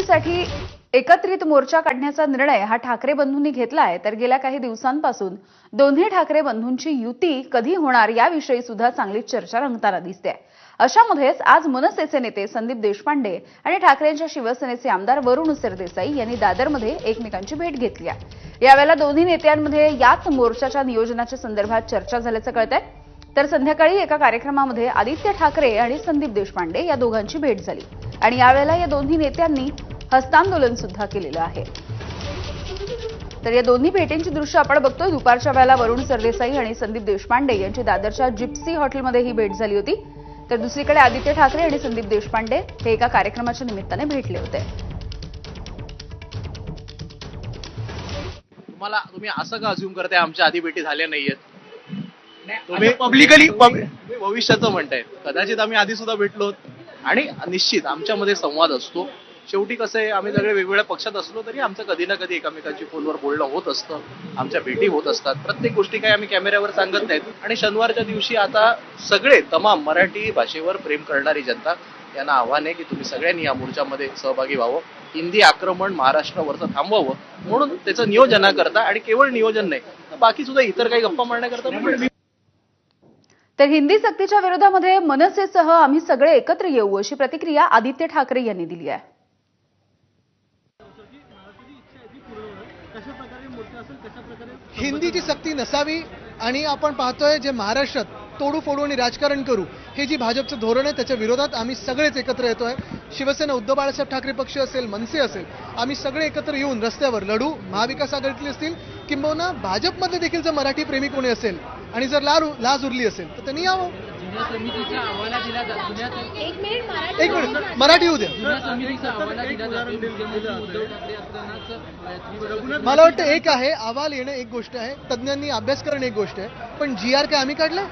साठी एकत्रित मोर्चा काढण्याचा निर्णय हा ठाकरे बंधूंनी घेतलाय. तर गेल्या काही दिवसांपासून दोन्ही ठाकरे बंधूंची युती कधी होणार याविषयी सुद्धा चांगलीच चर्चा रंगताना दिसते. अशामध्येच आज मनसेचे नेते संदीप देशपांडे आणि ठाकरेंच्या शिवसेनेचे आमदार वरुण सरदेसाई यांनी दादरमध्ये एकमेकांची भेट घेतली आहे. यावेळेला दोन्ही नेत्यांमध्ये याच मोर्चाच्या नियोजनाच्या संदर्भात चर्चा झाल्याचं कळत आहे तर संध्याकाळी एका कार्यक्रमामध्ये आदित्य ठाकरे आणि संदीप देशपांडे या दोघांची भेट झाली. आणि यावेळेला या दोन्ही नेत्यांनी हस्तांदोलन सुद्धा केलेलं आहे. तर या दोन्ही भेटींची दृश्य आपण बघतोय. दुपारच्या वेळेला वरुण सरदेसाई आणि संदीप देशपांडे यांची दादरच्या जिप्सी हॉटेलमध्ये ही भेट झाली होती. तर दुसरीकडे आदित्य ठाकरे आणि संदीप देशपांडे हे एका कार्यक्रमाच्या निमित्ताने भेटले होते. तुम्हाला तुम्ही असं का अज्युम करताय आमच्या आधी भेटी झाल्या नाहीयेत? तुम्ही पब्लिकली भविष्याचं म्हणताय. कदाचित आम्ही आधी सुद्धा भेटलो आणि निश्चित आमच्यामध्ये संवाद असतो. शेवटी कसं आहे आम्ही सगळे वेगवेगळ्या पक्षात असलो तरी आमचं कधी ना कधी एकमेकांची फोनवर बोलणं होत असतं. आमच्या भेटी होत असतात. प्रत्येक गोष्टी काही आम्ही कॅमेऱ्यावर सांगत नाहीत. आणि शनिवारच्या दिवशी आता सगळे तमाम मराठी भाषेवर प्रेम करणारी जनता यांना आव्हान आहे की तुम्ही सगळ्यांनी या मोर्चामध्ये सहभागी व्हावं. हिंदी आक्रमण महाराष्ट्रावरचं थांबवावं. म्हणून त्याचं नियोजना करता आणि केवळ नियोजन नाही तर बाकी सुद्धा इतर काही गप्पा मारण्याकरता तर हिंदी सक्तीच्या विरोधामध्ये मनसेसह आम्ही सगळे एकत्र येऊ अशी प्रतिक्रिया आदित्य ठाकरे यांनी दिली आहे. हिंदीची सक्ती नसावी आणि आपण पाहतोय जे महाराष्ट्रात तोडू फोडू आणि राजकारण करू हे जी भाजपचं धोरण आहे त्याच्या विरोधात आम्ही सगळेच एकत्र येतो आहे शिवसेना उद्धव बाळासाहेब ठाकरे पक्ष असेल मनसे असेल आम्ही सगळे एकत्र येऊन रस्त्यावर लढू. महाविकास आघाडीतले असतील किंबहुना भाजपमध्ये देखील जर मराठी प्रेमी कोणी असेल आणि जर लाज लाज उरली असेल तर त्यांनी यावं. एक मिनिट मराठी होऊ द्या. जुन्या समितीचा अहवाला दिला जातो मुख्यमंत्री उद्धव ठाकरे असतानाच त्रिपक्षीय मला वाटतं एक आहे अहवाल येणं एक गोष्ट आहे तज्ज्ञांनी अभ्यास करणं एक गोष्ट आहे पण जी आर काय आम्ही काढलं?